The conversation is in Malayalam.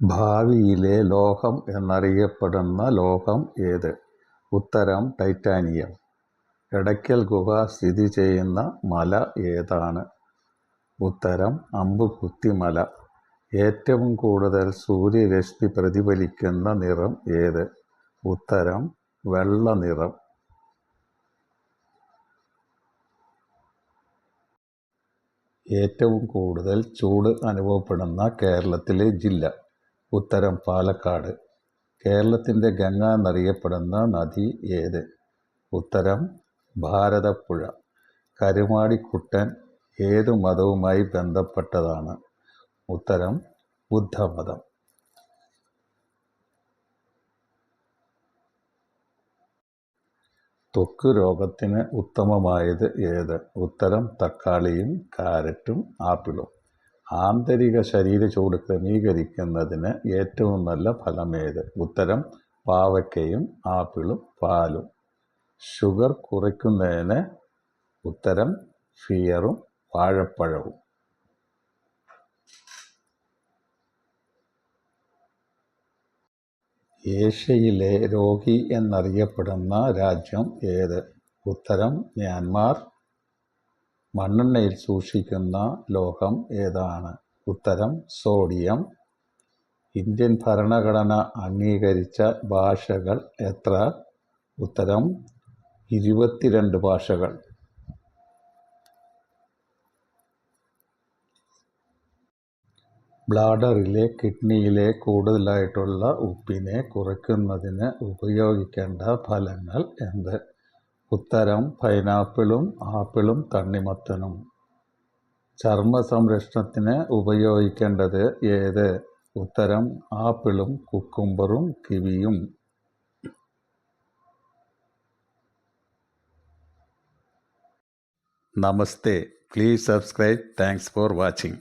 ഭാവിയിലെ ലോഹം എന്നറിയപ്പെടുന്ന ലോഹം ഏത്? ഉത്തരം ടൈറ്റാനിയം. എടയ്ക്കൽ ഗുഹ സ്ഥിതി ചെയ്യുന്ന മല ഏതാണ്? ഉത്തരം അമ്പുകുത്തിമല. ഏറ്റവും കൂടുതൽ സൂര്യരശ്മി പ്രതിഫലിക്കുന്ന നിറം ഏത്? ഉത്തരം വെള്ള നിറം. ഏറ്റവും കൂടുതൽ ചൂട് അനുഭവപ്പെടുന്ന കേരളത്തിലെ ജില്ല. ഉത്തരം പാലക്കാട്. കേരളത്തിന്റെ ഗംഗ എന്നറിയപ്പെടുന്ന നദി ഏത്? ഉത്തരം ഭാരതപ്പുഴ. കരുമാടിക്കുട്ടൻ ഏതു മതവുമായി ബന്ധപ്പെട്ടതാണ്? ഉത്തരം ബുദ്ധമതം. തൊക്ക് രോഗത്തിന് ഉത്തമമായത് ഏത്? ഉത്തരം തക്കാളിയും കാരറ്റും ആപ്പിളും. ആന്തരിക ശരീര ചൂട് ക്രമീകരിക്കുന്നതിന് ഏറ്റവും നല്ല ഫലമേത്? ഉത്തരം പാവയ്ക്കയും ആപ്പിളും പാലും. ഷുഗർ കുറയ്ക്കുന്നതിന് ഉത്തരം ഫിയറും വാഴപ്പഴവും. ഏഷ്യയിലെ രോഗി എന്നറിയപ്പെടുന്ന രാജ്യം ഏത്? ഉത്തരം മ്യാൻമാർ മണ്ണെണ്ണയിൽ സൂക്ഷിക്കുന്ന ലോഹം ഏതാണ്? ഉത്തരം സോഡിയം. ഇന്ത്യൻ ഭരണഘടന അംഗീകരിച്ച ഭാഷകൾ എത്ര? ഉത്തരം ഇരുപത്തിരണ്ട് ഭാഷകൾ. ബ്ലാഡറിലെ കിഡ്നിയിലെ കൂടുതലായിട്ടുള്ള ഉപ്പിനെ കുറയ്ക്കുന്നതിന് ഉപയോഗിക്കേണ്ട ഫലങ്ങൾ എന്ത്? ഉത്തരം പൈനാപ്പിളും ആപ്പിളും തണ്ണിമത്തനും. ചർമ്മ സംരക്ഷണത്തിന് ഉപയോഗിക്കേണ്ടത് ഏത്? ഉത്തരം ആപ്പിളും കുക്കുംബറും കിവിയും നമസ്തേ. Please subscribe thanks for watching